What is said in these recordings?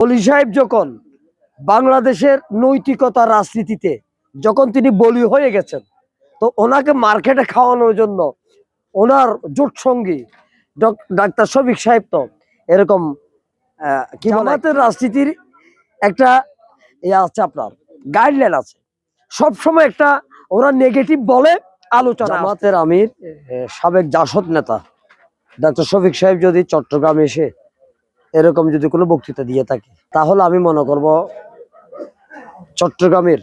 অলি সাহেব যখন বাংলাদেশের নৈতিকতা রাজনীতিতে যখন তিনি বলি হয়ে গেছেন তো ওনাকে মার্কেটে খাওয়ানোর জন্য ওনার জোট সঙ্গী ডক- ডাক্তার শফিক সাহেব তো এরকম কি জামাতের রাজনীতির একটা ইয়ে আছে আপনার গাইডলাইন আছে। সব সময় একটা ওরা নেগেটিভ বলে আলোচনা জামাতের আমির সাবেক জাসদ নেতা ডাক্তার শফিক সাহেব যদি চট্টগ্রামে এসে এরকম যদি কোনো বক্তৃতা দিয়ে থাকে তাহলে আমি মনে করব চট্টগ্রামের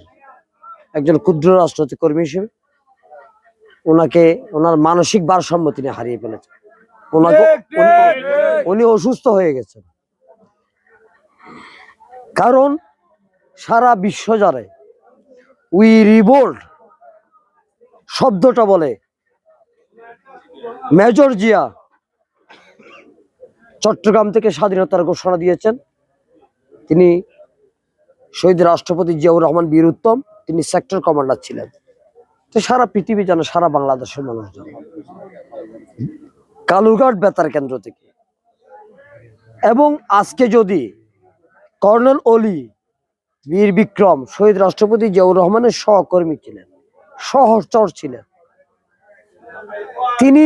একজন ক্ষুদ্র রাজনৈতিক কর্মী হিসেবে ওনাকে ওনার মানসিক ভারসাম্য তিনি হারিয়ে ফেলেছেন। ওনাকে উনি- উনি অসুস্থ হয়ে গেছেন। কারণ সারা বিশ্ব জানে উই রিবোল্ড শব্দটা বলে মেজর জিয়া চট্টগ্রাম থেকে স্বাধীনতার ঘোষণা দিয়েছেন। তিনি শহীদ রাষ্ট্রপতি জিয়াউর রহমান বীর উত্তম, তিনি সেক্টর কমান্ডার ছিলেন। তো সারা পৃথিবী জানে, সারা বাংলাদেশের মানুষ জানে। কালুরঘাট বেতার কেন্দ্র থেকে। এবং আজকে যদি কর্নেল অলি বীর বিক্রম, শহীদ রাষ্ট্রপতি জিয়াউর রহমানের সহকর্মী ছিলেন, সহচর ছিলেন, তিনি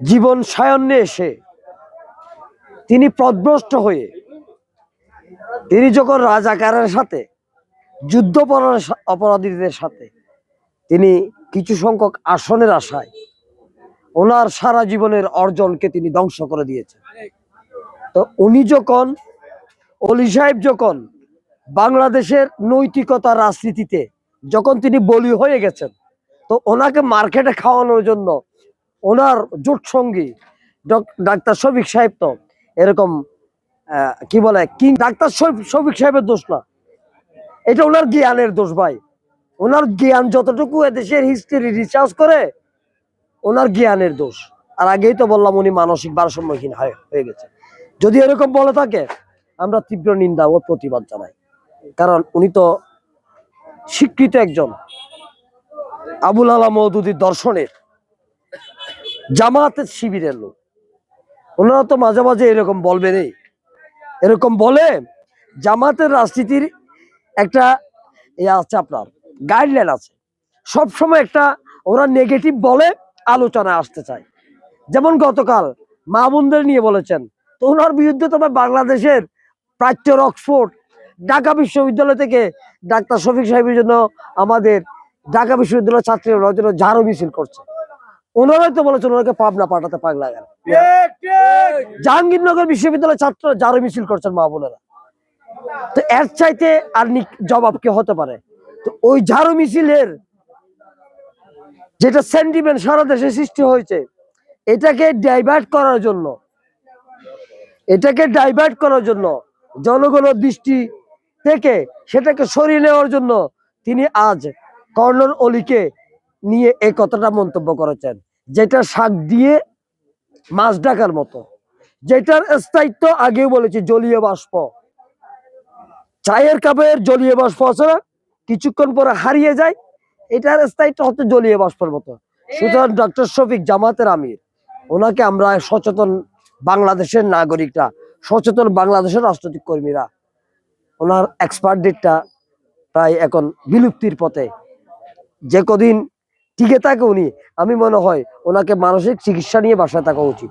জীবন সায়ন্যে এসে তিনি পদভ্রষ্ট হয়ে, তিনি যখন রাজাকারের সাথে যুদ্ধ অপরাধীদের সাথে, তিনি কিছু সংখ্যক আসনের আশায় ওনার সারা জীবনের অর্জনকে তিনি ধ্বংস করে দিয়েছেন। তো উনি যখন, অলি সাহেব যখন বাংলাদেশের নৈতিকতা রাজনীতিতে যখন তিনি বলি হয়ে গেছেন, তো ওনাকে মার্কেটে খাওয়ানোর জন্য ওনার জোট সঙ্গী ডক- ডাক্তার শফিক সাহেব তো এরকম কি বলে, কিং ডাক্তার শফ- শফিক সাহেবের দোষ না। এটা ওনার জ্ঞানের দোষ ভাই। ওনার জ্ঞান যতটুকু এদেশের হিস্ট্রি রিসার্চ করে, ওনার জ্ঞানের দোষ। আর আগেই তো বললাম উনি মানসিক ভারসাম্যহীন হয়ে গেছে। যদি এরকম বলে থাকে, আমরা তীব্র নিন্দা ও প্রতিবাদ জানাই। কারণ উনি তো স্বীকৃত একজন আবুল আলা মৌদুদির দর্শনের জামাতের শিবিরের লোক। ওনারা তো মাঝে মাঝে এরকম বলবেনই এরকম বলে জামাতের রাজনীতির একটা ইয়ে আছে আপনার গাইডলাইন আছে। সব সময় একটা ওরা নেগেটিভ বলে, আলোচনায় আসতে চায়। যেমন গতকাল মা বোনদের নিয়ে বলেছেন, তো ওনার বিরুদ্ধে তোমার বাংলাদেশের প্রাচ্য অক্সফোর্ড ঢাকা বিশ্ববিদ্যালয় থেকে ডাক্তার শফিক সাহেবের জন্য আমাদের ঢাকা বিশ্ববিদ্যালয়ের ছাত্রীরা জন্য ঝাড়ু মিছিল করছে। ওনারাই তো বলেছেন ওনাকে পাবনা পাঠাতে পাগলা গেল। জাহাঙ্গীরনগর বিশ্ববিদ্যালয়ের ছাত্র ঝাড়ু মিছিল করছেন মা বোনেরা। তো এর চাইতে আর জবাব কি হতে পারে? তো ওই ঝাড়ু মিছিলের যেটা সেন্টিমেন্ট সারা দেশে সৃষ্টি হয়েছে এটাকে ডাইভার্ট করার জন্য এটাকে ডাইভার্ট করার জন্য জনগণের দৃষ্টি থেকে সেটাকে সরিয়ে নেওয়ার জন্য তিনি আজ কর্নল অলিকে নিয়ে এই কথাটা মন্তব্য করেছেন। যেটা শাক দিয়ে মাছ ডাকার মতো। যেটার স্থায়িত্ব আগেও বলেছি, জলীয় বাষ্প। চায়ের কাপের জলীয় বাষ্প আছে না, কিছুক্ষণ পরে হারিয়ে যায়, এটার স্থায়িত্ব হচ্ছে জলীয় বাষ্পের মতো। সুতরাং ডক্টর শফিক জামাতের আমির, ওনাকে আমরা সচেতন বাংলাদেশের নাগরিকরা, সচেতন বাংলাদেশের রাজনৈতিক কর্মীরা, ওনার এক্সপার্ট ডেটটা প্রায় এখন বিলুপ্তির পথে। যে কদিন টিকে থাকে উনি। আমি মনে হয় ওনাকে মানসিক চিকিৎসা নিয়ে বাসায় থাকা উচিত।